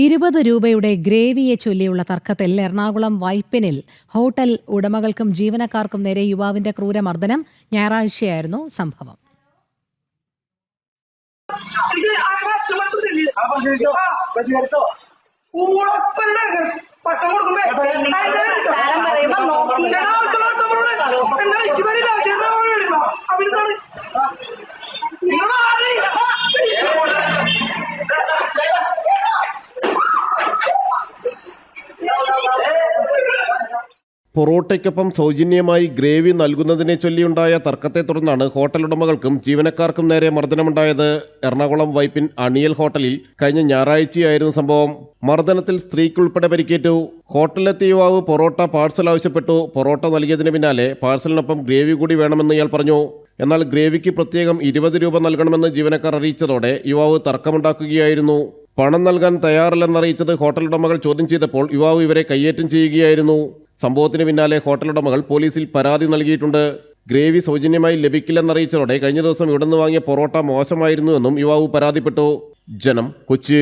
ഇരുപത് രൂപയുടെ ഗ്രേവിയെ ചൊല്ലിയുള്ള തർക്കത്തിൽ എറണാകുളം വൈപ്പിനിൽ ഹോട്ടൽ ഉടമകൾക്കും ജീവനക്കാർക്കും നേരെ യുവാവിന്റെ ക്രൂരമർദ്ദനം ഞായറാഴ്ചയായിരുന്നു സംഭവം. ഇത് പൊറോട്ടയ്ക്കൊപ്പം സൗജന്യമായി ഗ്രേവി നൽകുന്നതിനെ ചൊല്ലിയുണ്ടായ തർക്കത്തെ തുടർന്നാണ് ഹോട്ടൽ ഉടമകൾക്കും ജീവനക്കാർക്കും നേരെ മർദ്ദനമുണ്ടായത്. എറണാകുളം വൈപ്പിൻ അണിയൽ ഹോട്ടലിൽ കഴിഞ്ഞ ഞായറാഴ്ചയായിരുന്നു സംഭവം. മർദ്ദനത്തിൽ സ്ത്രീക്കുൾപ്പെടെ പരിക്കേറ്റു. ഹോട്ടലിലെത്തിയ യുവാവ് പൊറോട്ട പാഴ്സൽ ആവശ്യപ്പെട്ടു. പൊറോട്ട നൽകിയതിന് പിന്നാലെ പാഴ്സലിനൊപ്പം ഗ്രേവി കൂടി വേണമെന്ന് ഇയാൾ പറഞ്ഞു. എന്നാൽ ഗ്രേവിക്ക് പ്രത്യേകം ഇരുപത് രൂപ നൽകണമെന്ന് ജീവനക്കാർ അറിയിച്ചതോടെ യുവാവ് തർക്കമുണ്ടാക്കുകയായിരുന്നു. പണം നൽകാൻ തയ്യാറല്ലെന്നറിയിച്ചത് ഹോട്ടൽ ഉടമകൾ ചോദ്യം ചെയ്തപ്പോൾ യുവാവ് ഇവരെ കയ്യേറ്റം ചെയ്യുകയായിരുന്നു. സംഭവത്തിന് പിന്നാലെ ഹോട്ടലുടമകൾ പോലീസിൽ പരാതി നൽകിയിട്ടുണ്ട്. ഗ്രേവി സൗജന്യമായി ലഭിക്കില്ലെന്നറിയിച്ചതോടെ കഴിഞ്ഞ ദിവസം ഇവിടുന്ന് വാങ്ങിയ പൊറോട്ട മോശമായിരുന്നുവെന്നും യുവാവ് പരാതിപ്പെട്ടു. ജനം കൊച്ചി.